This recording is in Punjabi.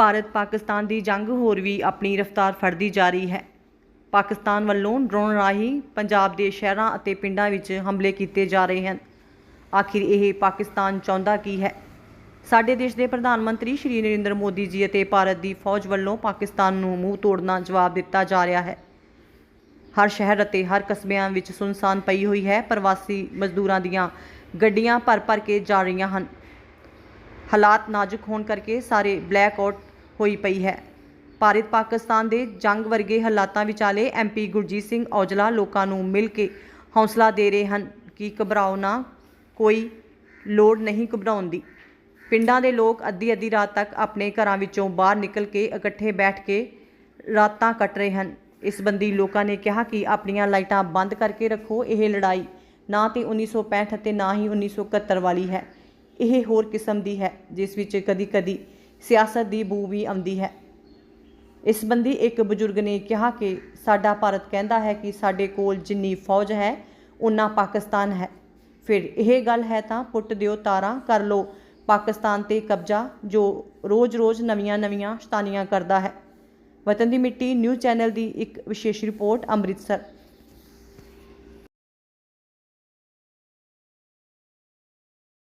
ਭਾਰਤ ਪਾਕਿਸਤਾਨ ਦੀ ਜੰਗ ਹੋਰ ਵੀ ਆਪਣੀ ਰਫ਼ਤਾਰ ਫੜਦੀ ਜਾ ਰਹੀ ਹੈ। ਪਾਕਿਸਤਾਨ ਵੱਲੋਂ ਡਰੋਨ ਰਾਹੀਂ ਪੰਜਾਬ ਦੇ ਸ਼ਹਿਰਾਂ ਅਤੇ ਪਿੰਡਾਂ ਵਿੱਚ ਹਮਲੇ ਕੀਤੇ ਜਾ ਰਹੇ ਹਨ। ਆਖਿਰ ਇਹ ਪਾਕਿਸਤਾਨ ਚਾਹੁੰਦਾ ਕੀ ਹੈ? ਸਾਡੇ ਦੇਸ਼ ਦੇ ਪ੍ਰਧਾਨ ਮੰਤਰੀ ਸ਼੍ਰੀ ਨਰਿੰਦਰ ਮੋਦੀ ਜੀ ਅਤੇ ਭਾਰਤ ਦੀ ਫੌਜ ਵੱਲੋਂ ਪਾਕਿਸਤਾਨ ਨੂੰ ਮੂੰਹ ਤੋੜਨਾ ਜਵਾਬ ਦਿੱਤਾ ਜਾ ਰਿਹਾ ਹੈ। ਹਰ ਸ਼ਹਿਰ ਅਤੇ ਹਰ ਕਸਬਿਆਂ ਵਿੱਚ ਸੁਨਸਾਨ ਪਈ ਹੋਈ ਹੈ। ਪ੍ਰਵਾਸੀ ਮਜ਼ਦੂਰਾਂ ਦੀਆਂ ਗੱਡੀਆਂ ਭਰ-ਭਰ ਕੇ ਜਾ ਰਹੀਆਂ ਹਨ। ਹਾਲਾਤ ਨਾਜ਼ੁਕ ਹੋਣ ਕਰਕੇ ਸਾਰੇ ਬਲੈਕ ਆਊਟ ਹੋਈ ਪਈ ਹੈ। ਭਾਰਤ ਪਾਕਿਸਤਾਨ ਦੇ ਜੰਗ ਵਰਗੇ ਹਾਲਾਤਾਂ ਵਿਚਾਲੇ ਐਮਪੀ ਗੁਰਜੀਤ ਸਿੰਘ ਔਜਲਾ ਲੋਕਾਂ ਨੂੰ ਮਿਲ ਕੇ ਹੌਸਲਾ ਦੇ ਰਹੇ ਹਨ ਕਿ ਘਬਰਾਓ ਨਾ, ਕੋਈ ਲੋੜ ਨਹੀਂ ਘਬਰਾਉਣ ਦੀ। ਪਿੰਡਾਂ ਦੇ ਲੋਕ ਅੱਧੀ ਅੱਧੀ ਰਾਤ ਤੱਕ ਆਪਣੇ ਘਰਾਂ ਵਿੱਚੋਂ ਬਾਹਰ ਨਿਕਲ ਕੇ ਇਕੱਠੇ ਬੈਠ ਕੇ ਰਾਤਾਂ ਕੱਟ ਰਹੇ ਹਨ। ਇਸ ਸੰਬੰਧੀ ਲੋਕਾਂ ਨੇ ਕਿਹਾ ਕਿ ਆਪਣੀਆਂ ਲਾਈਟਾਂ ਬੰਦ ਕਰਕੇ ਰੱਖੋ, ਇਹ ਲੜਾਈ ਨਾ ਤੇ 1965 ਅਤੇ ਨਾ ਹੀ 1971 ਵਾਲੀ ਹੈ। ਇਹ ਹੋਰ ਕਿਸਮ ਦੀ ਹੈ, ਜਿਸ ਵਿੱਚ ਕਦੀ-ਕਦੀ ਸਿਆਸਤ ਦੀ ਬੂ ਵੀ ਆਉਂਦੀ ਹੈ। ਇਸ ਸੰਬੰਧੀ ਇੱਕ ਬਜ਼ੁਰਗ ਨੇ ਕਿਹਾ ਕਿ ਸਾਡਾ ਭਾਰਤ ਕਹਿੰਦਾ ਹੈ ਕਿ ਸਾਡੇ ਕੋਲ ਜਿੰਨੀ ਫੌਜ ਹੈ ਉਨਾ ਪਾਕਿਸਤਾਨ ਹੈ। ਫਿਰ ਇਹ ਗੱਲ ਹੈ ਤਾਂ ਪੁੱਟ ਦਿਓ ਤਾਰਾਂ, ਕਰ ਲਓ। ਪਾਕਿਸਤਾਨ ਤੇ ਕਬਜ਼ਾ ਜੋ ਰੋਜ਼-ਰੋਜ਼ ਨਵੀਆਂ-ਨਵੀਆਂ ਸ਼ਤਾਨੀਆਂ ਕਰਦਾ ਹੈ। ਵਤਨ ਦੀ ਮਿੱਟੀ ਨਿਊਜ਼ ਚੈਨਲ ਦੀ ਇੱਕ ਵਿਸ਼ੇਸ਼ ਰਿਪੋਰਟ ਅੰਮ੍ਰਿਤਸਰ।